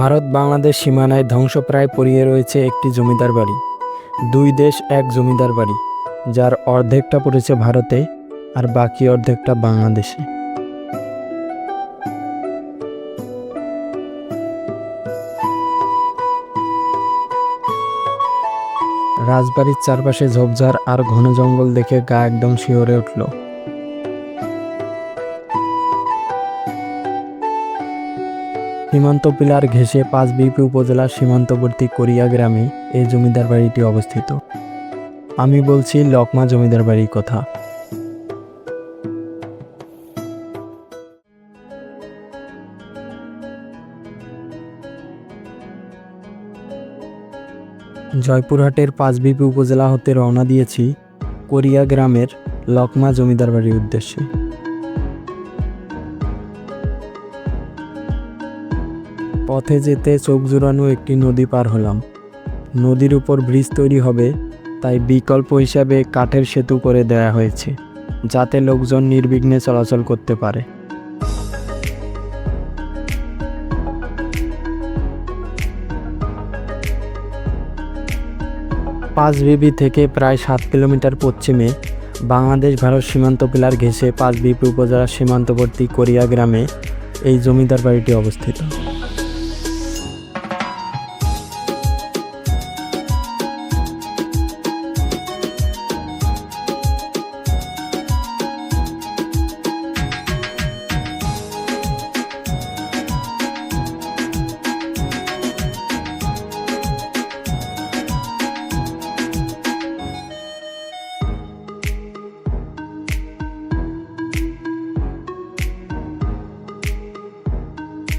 ভারত বাংলাদেশ সীমানায় ধ্বংসপ্রায় পড়িয়ে রয়েছে একটি জমিদার বাড়ি। দুই দেশ এক জমিদার বাড়ি, যার অর্ধেকটা পড়েছে ভারতে আর বাকি অর্ধেকটা বাংলাদেশে। রাজবাড়ির চারপাশে ঝোপঝাড় আর ঘন জঙ্গল দেখে গা একদম শিহরে উঠল। সীমান্ত পিলার ঘেঁষে পাঁচ বিপি উপজেলার সীমান্তবর্তী কোরিয়া গ্রামে এই জমিদার বাড়িটি অবস্থিত। আমি বলছি লকমা জমিদার বাড়ির কথা। জয়পুরহাটের পাঁচবিপি উপজেলা হতে রওনা দিয়েছি কোরিয়া গ্রামের লকমা জমিদার বাড়ির উদ্দেশ্যে। পথে যেতে চোখ জোড়ানো একটি নদী পার হলাম। নদীর উপর ব্রিজ তৈরি হবে, তাই বিকল্প হিসাবে কাঠের সেতু করে দেয়া হয়েছে, যাতে লোকজন নির্বিঘ্নে চলাচল করতে পারে। পাঁচ পাঁচবিবি থেকে প্রায় সাত কিলোমিটার পশ্চিমে বাংলাদেশ ভারত সীমান্ত পিলার ঘেঁষে পাঁচবিবি উপজেলার সীমান্তবর্তী কোরিয়া গ্রামে এই জমিদার বাড়িটি অবস্থিত।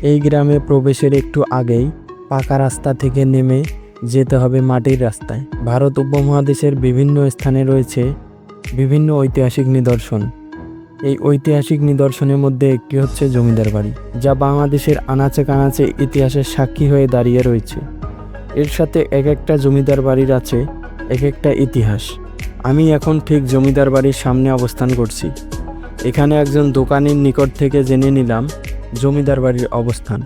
এই গ্রামে প্রবেশের একটু আগেই পাকা রাস্তা থেকে নেমে যেতে হবে মাটির রাস্তায়। ভারত উপমহাদেশের বিভিন্ন স্থানে রয়েছে বিভিন্ন ঐতিহাসিক নিদর্শন। এই ঐতিহাসিক নিদর্শনের মধ্যে একটি হচ্ছে জমিদার বাড়ি, যা বাংলাদেশের আনাচে কানাচে ইতিহাসের সাক্ষী হয়ে দাঁড়িয়ে রয়েছে। এর সাথে এক একটা জমিদার বাড়ির আছে এক একটা ইতিহাস। আমি এখন ঠিক জমিদার বাড়ির সামনে অবস্থান করছি। এখানে একজন দোকানের নিকট থেকে জেনে নিলাম জমিদার বাড়ির অবস্থান।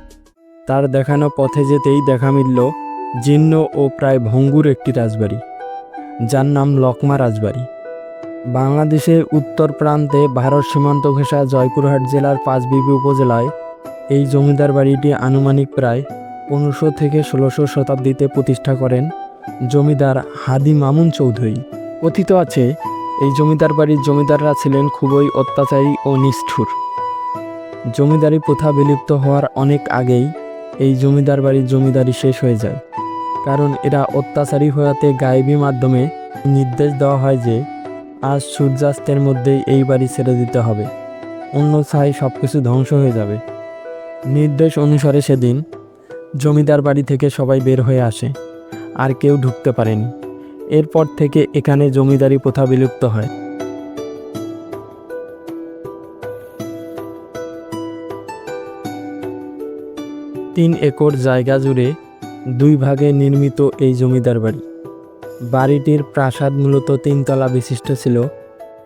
তার দেখানো পথে যেতেই দেখা মিলল জীর্ণ ও প্রায় ভঙ্গুর একটি রাজবাড়ি, যার নাম লকমা রাজবাড়ি। বাংলাদেশের উত্তর প্রান্তে ভারত সীমান্ত ঘেঁষা জয়পুরহাট জেলার পাঁচবিবি উপজেলায় এই জমিদার বাড়িটি আনুমানিক প্রায় পনেরোশো থেকে ষোলোশো শতাব্দীতে প্রতিষ্ঠা করেন জমিদার হাদি মামুন চৌধুরী। কথিত আছে, এই জমিদার বাড়ির জমিদাররা ছিলেন খুবই অত্যাচারী ও নিষ্ঠুর। জমিদারি প্রথা বিলুপ্ত হওয়ার অনেক আগেই এই জমিদার বাড়ির জমিদারি শেষ হয়ে যায়। কারণ এরা অত্যাচারী হওয়াতে গায়েবী মাধ্যমে নির্দেশ দেওয়া হয় যে, আজ সূর্যাস্তের মধ্যেই এই বাড়ি ছেড়ে দিতে হবে। অন্যথায় সব কিছু ধ্বংস হয়ে যাবে। নির্দেশ অনুসারে সেদিন জমিদার বাড়ি থেকে সবাই বের হয়ে আসে। আর কেউ ঢুকতে পারেনি। এরপর থেকে এখানে জমিদারি প্রথা বিলুপ্ত হয়। তিন একর জায়গা জুড়ে দুই ভাগে নির্মিত এই জমিদার বাড়ি। বাড়িটির প্রাসাদ মূলত তিনতলা বিশিষ্ট ছিল,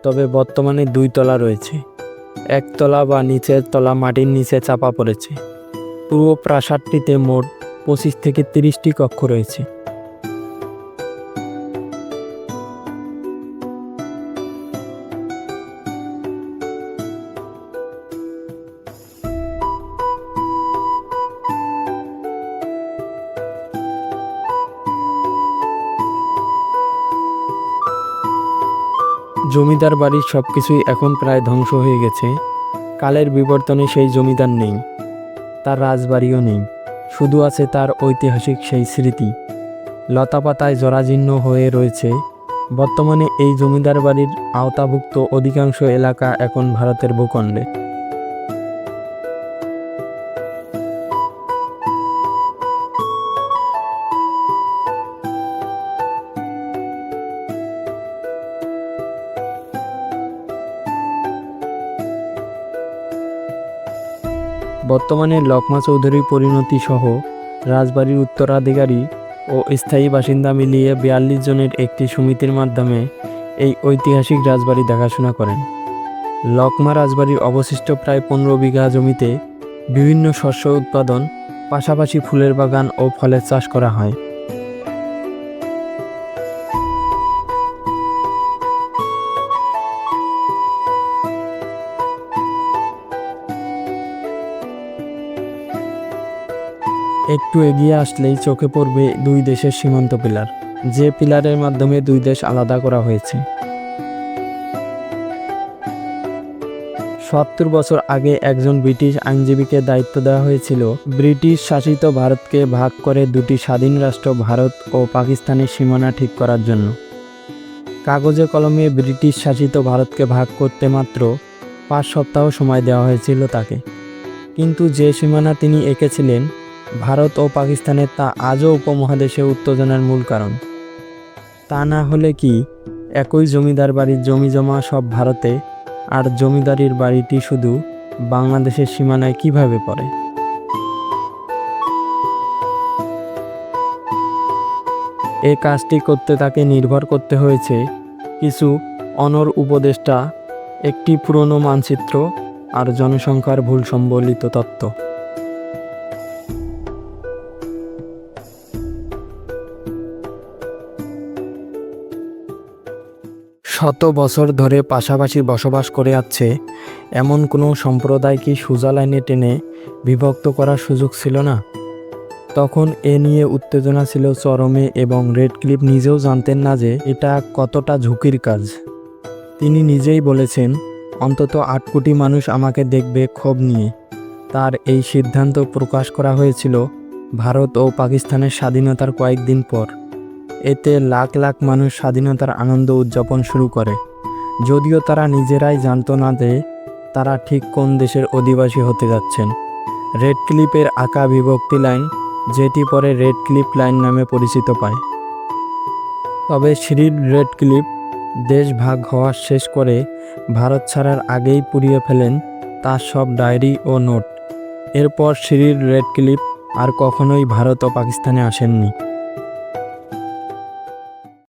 তবে বর্তমানে দুই তলা রয়েছে। একতলা বা নিচের তলা মাটির নিচে চাপা পড়েছে। পুরো প্রাসাদটিতে মোট পঁচিশ থেকে তিরিশটি কক্ষ রয়েছে। জমিদার বাড়ির সব কিছুই এখন প্রায় ধ্বংস হয়ে গেছে। কালের বিবর্তনে সেই জমিদার নেই, তার রাজবাড়িও নেই। শুধু আছে তার ঐতিহাসিক সেই স্মৃতি। লতাপাতায় জরাজীর্ণ হয়ে রয়েছে। বর্তমানে এই জমিদার বাড়ির আওতাভুক্ত অধিকাংশ এলাকা এখন ভারতের ভূখণ্ডে। বর্তমানে লকমা চৌধুরী পরিণতি সহ রাজবাড়ির উত্তরাধিকারী ও স্থায়ী বাসিন্দা মিলিয়ে বিয়াল্লিশ জনের একটি সমিতির মাধ্যমে এই ঐতিহাসিক রাজবাড়ি দেখাশোনা করেন। লকমা রাজবাড়ির অবশিষ্ট প্রায় পনেরো বিঘা জমিতে বিভিন্ন শস্য উৎপাদন, পাশাপাশি ফুলের বাগান ও ফলের চাষ করা হয়। একটু এগিয়ে আসলেই চোখে পড়বে দুই দেশের সীমান্ত পিলার। যে পিলারের মাধ্যমে দুই দেশ আলাদা করা হয়েছে। সত্তর বছর আগে একজন ব্রিটিশ আইনজীবীকে দায়িত্ব দেওয়া হয়েছিল, ব্রিটিশ শাসিত ভারতকে ভাগ করে দুটি স্বাধীন রাষ্ট্র ভারত ও পাকিস্তানের সীমানা ঠিক করার জন্য। কাগজে কলমে ব্রিটিশ শাসিত ভারতকে ভাগ করতে মাত্র পাঁচ সপ্তাহ সময় দেওয়া হয়েছিল তাকে। কিন্তু যে সীমানা তিনি এঁকেছিলেন ভারত ও পাকিস্তানের তা আজও উপমহাদেশে উত্তেজনার মূল কারণ। তা না হলে কি একই জমিদার বাড়ির জমি জমা সব ভারতে, আর জমিদারির বাড়িটি শুধু বাংলাদেশের সীমানায় কীভাবে পড়ে? এই কাজটি করতে তাকে নির্ভর করতে হয়েছে কিছু অনর উপদেষ্টা, একটি পুরনো মানচিত্র, আর জনসংখ্যার ভুল সম্বলিত তত্ত্ব। শত বছর ধরে পাশাপাশি বসবাস করে আছে, এমন কোনো সম্প্রদায় কি সোজা লাইনে টেনে বিভক্ত করার সুযোগ ছিল না? তখন এ নিয়ে উত্তেজনা ছিল চরমে এবং রেড ক্লিপ নিজেও জানতেন না যে এটা কতটা ঝুঁকির কাজ। তিনি নিজেই বলেছেন, অন্তত আট কোটি মানুষ আমাকে দেখবে ক্ষোভ নিয়ে। তার এই সিদ্ধান্ত প্রকাশ করা হয়েছিল ভারত ও পাকিস্তানের স্বাধীনতার কয়েকদিন পর। এতে লাখ লাখ মানুষ স্বাধীনতার আনন্দ উদযাপন শুরু করে। যদিও তারা নিজেরাই জানত না যে তারা ঠিক কোন দেশের অধিবাসী হতে যাচ্ছেন। রেড ক্লিপের আঁকা বিভক্তি লাইন, যেটি পরে রেড ক্লিপ লাইন নামে পরিচিত পায়। তবে শ্রীর রেড ক্লিপ দেশ ভাগ হওয়া শেষ করে ভারত ছাড়ার আগেই পুড়িয়ে ফেলেন তার সব ডায়েরি ও নোট। এরপর শ্রীর রেড ক্লিপ আর কখনোই ভারত ও পাকিস্তানে আসেননি।